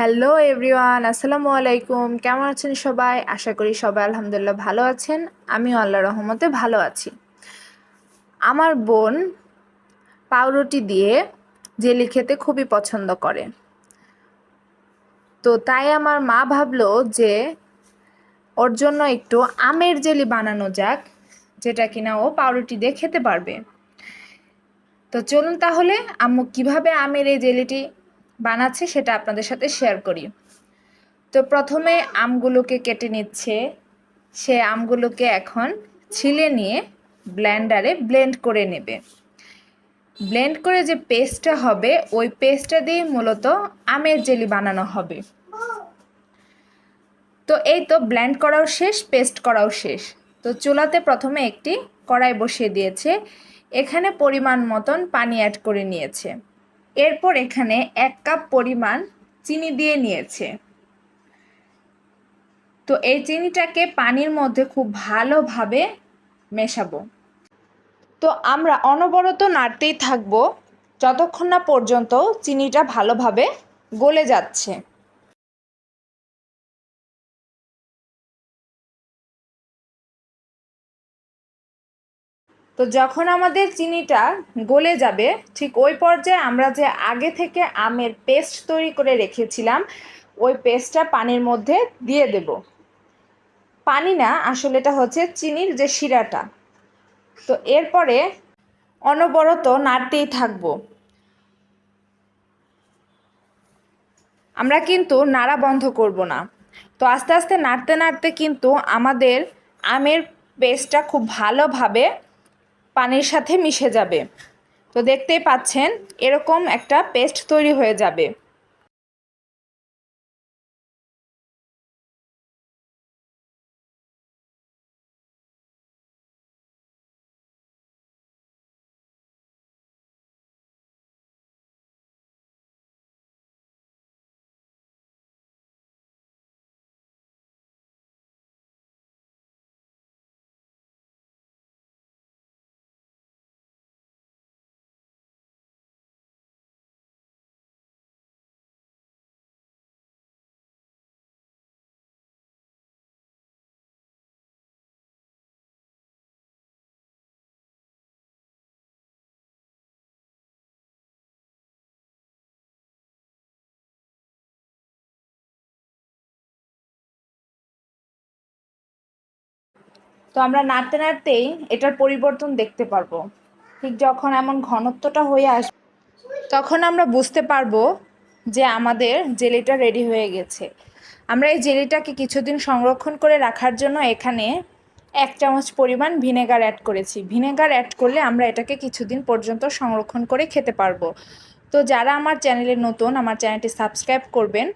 Hello everyone আসসালামু আলাইকুম কেমন আছেন সবাই? আশা করি সবাই আলহামদুলিল্লাহ ভালো আছেন। আমিও আল্লাহ রহমতে ভালো আছি। আমার বোন পাউরুটি দিয়ে জেলি খেতে খুবই পছন্দ করে। তো তাই আমার মা ভাবলো যে ওর জন্য একটু আমের জেলি বানানো যাক, যেটা কিনা ও পাউরুটি দিয়ে খেতে পারবে। তো চলুন তাহলে, আম্মু কীভাবে আমের এই জেলিটি বানাচ্ছে, সেটা আপনাদের সাথে শেয়ার করি। তো প্রথমে আমগুলোকে কেটে নিচ্ছে। সে আমগুলোকে এখন ছিলে নিয়ে ব্লেন্ডারে ব্লেন্ড করে নেবে। ব্লেন্ড করে যে পেস্টটা হবে, ওই পেস্টটা দিয়ে মূলত আমের জেলি বানানো হবে। তো এই তো ব্লেন্ড করাও শেষ পেস্ট করাও শেষ। তো চুলাতে প্রথমে একটি কড়াই বসিয়ে দিয়েছে। এখানে পরিমাণ মতন পানি অ্যাড করে নিয়েছে। এরপর এখানে এক কাপ পরিমাণ চিনি দিয়ে নিয়েছে। তো এই চিনিটাকে পানির মধ্যে খুব ভালোভাবে মেশাবো। তো আমরা অনবরত নাড়তেই থাকব, যতক্ষণ না পর্যন্ত চিনিটা ভালোভাবে গলে যাচ্ছে। তো যখন আমাদের চিনিটা গলে যাবে, ঠিক ওই পর্যায়ে আমরা যে আগে থেকে আমের পেস্ট তৈরি করে রেখেছিলাম, ওই পেস্টটা পানির মধ্যে দিয়ে দেব। পানি না, আসলে এটা হচ্ছে চিনির যে শিরাটা। তো এরপরে অনবরত নাড়তেই থাকব। আমরা কিন্তু নাড়া বন্ধ করব না। তো আস্তে আস্তে নাড়তে নাড়তে কিন্তু আমাদের আমের পেস্টটা খুব ভালোভাবে পানির সাথে মিশে যাবে। তো দেখতেই পাচ্ছেন এরকম একটা পেস্ট তৈরি হয়ে যাবে। তো আমরা নাড়তে নাড়তেই এটার পরিবর্তন দেখতে পারব। ঠিক যখন এমন ঘনত্বটা হয়ে আসবে তখন আমরা বুঝতে পারব যে আমাদের জেলিটা রেডি হয়ে গেছে। আমরা এই জেলিটাকে কিছুদিন সংরক্ষণ করে রাখার জন্য এখানে এক চামচ পরিমাণ ভিনেগার অ্যাড করেছি। ভিনেগার অ্যাড করলে আমরা এটাকে কিছুদিন পর্যন্ত সংরক্ষণ করে খেতে পারব। তো যারা আমার চ্যানেলে নতুন, আমার চ্যানেলটি সাবস্ক্রাইব করবেন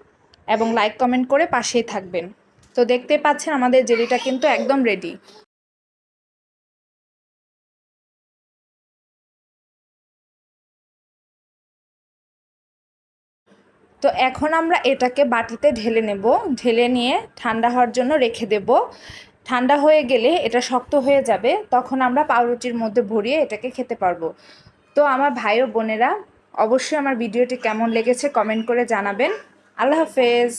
এবং লাইক কমেন্ট করে পাশেই থাকবেন। তো দেখতে পাচ্ছেন আমাদের জেলিটা কিন্তু একদম রেডি তো এখন আমরা এটাকে বাটিতে ঢেলে নেব। ঢেলে নিয়ে ঠান্ডা হওয়ার জন্য রেখে দেব। ঠান্ডা হয়ে গেলে এটা শক্ত হয়ে যাবে, তখন আমরা পাউরুটির মধ্যে ভরিয়ে এটাকে খেতে পারব। তো আমার ভাই ও বোনেরা, অবশ্যই আমার ভিডিওটি কেমন লেগেছে কমেন্ট করে জানাবেন। আল্লাহ হাফেজ।